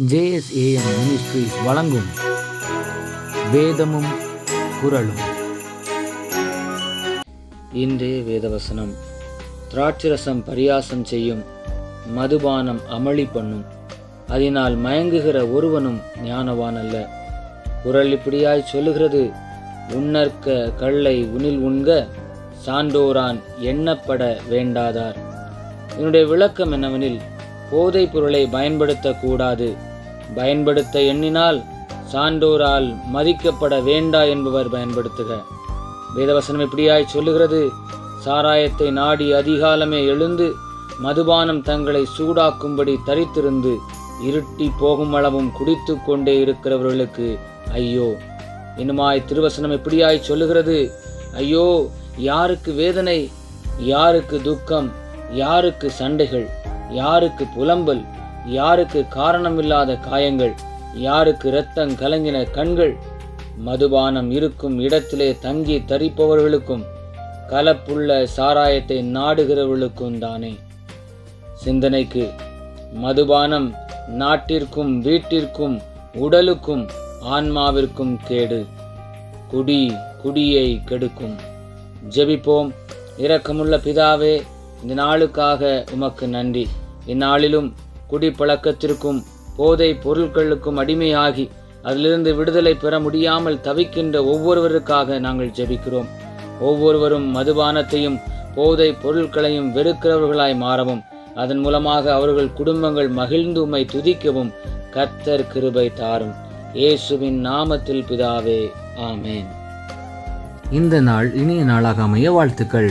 JSAM ministries வழங்கும் வேதமும் குரலும் இன்றைய வேதவசனம். திராட்சரசம் பரியாசம் செய்யும் மதுபானம் அமளி பண்ணும். அதனால் மயங்குகிற ஒருவனும் ஞானவான் அல்ல குரல் இப்படியாய் சொல்லுகிறது. உன்னற்க கல்லை உனில் உண்க சான்றோரான் எண்ணப்பட வேண்டாதார். இதனுடைய விளக்கம் என்னவெனில் போதைப் பொருளை பயன்படுத்தக்கூடாது. பயன்படுத்த எண்ணினால் சான்றோரால் மதிக்கப்பட வேண்டா என்பவர் பயன்படுத்துக. வேதவசனம் இப்படியாய் சொல்லுகிறது. சாராயத்தை நாடி அதிகாலமே எழுந்து மதுபானம் தங்களை சூடாக்கும்படி தரித்திருந்து இருட்டி போகும் அளவும் குடித்து கொண்டே இருக்கிறவர்களுக்கு ஐயோ. இன்னுமாய் திருவசனம் எப்படியாய் சொல்லுகிறது. ஐயோ யாருக்கு வேதனை யாருக்கு துக்கம் யாருக்கு சண்டைகள்? யாருக்கு புலம்பல் யாருக்கு காரணமில்லாத காயங்கள் யாருக்கு இரத்தம் கலங்கின கண்கள். மதுபானம் இருக்கும் இடத்திலே தங்கி தரிப்பவர்களுக்கும் கலப்புள்ள சாராயத்தை நாடுகிறவர்களுக்கும் தானே. சிந்தனைக்கு மதுபானம் நாட்டிற்கும் வீட்டிற்கும் உடலுக்கும் ஆன்மாவிற்கும் கேடு. குடி குடியை கெடுக்கும். ஜெபிப்போம். இரக்கமுள்ள பிதாவே இந்த நாளுக்காக உமக்கு நன்றி. இந்நாளிலும் குடிப்பழக்கத்திற்கும் போதை பொருட்களுக்கும் அடிமையாகி அதிலிருந்து விடுதலை பெற முடியாமல் தவிக்கின்ற ஒவ்வொருவருக்காக நாங்கள் ஜெபிக்கிறோம். ஒவ்வொருவரும் மதுபானத்தையும் போதை பொருட்களையும் வெறுக்கிறவர்களாய் மாறவும் அதன் மூலமாக அவர்கள் குடும்பங்கள் மகிழ்ந்து உம்மை துதிக்கவும் கர்த்தர் கிருபை தாரும். இயேசுவின் நாமத்தில் பிதாவே ஆமேன். இந்த நாள் இனிய நாளாக அமைய வாழ்த்துக்கள்.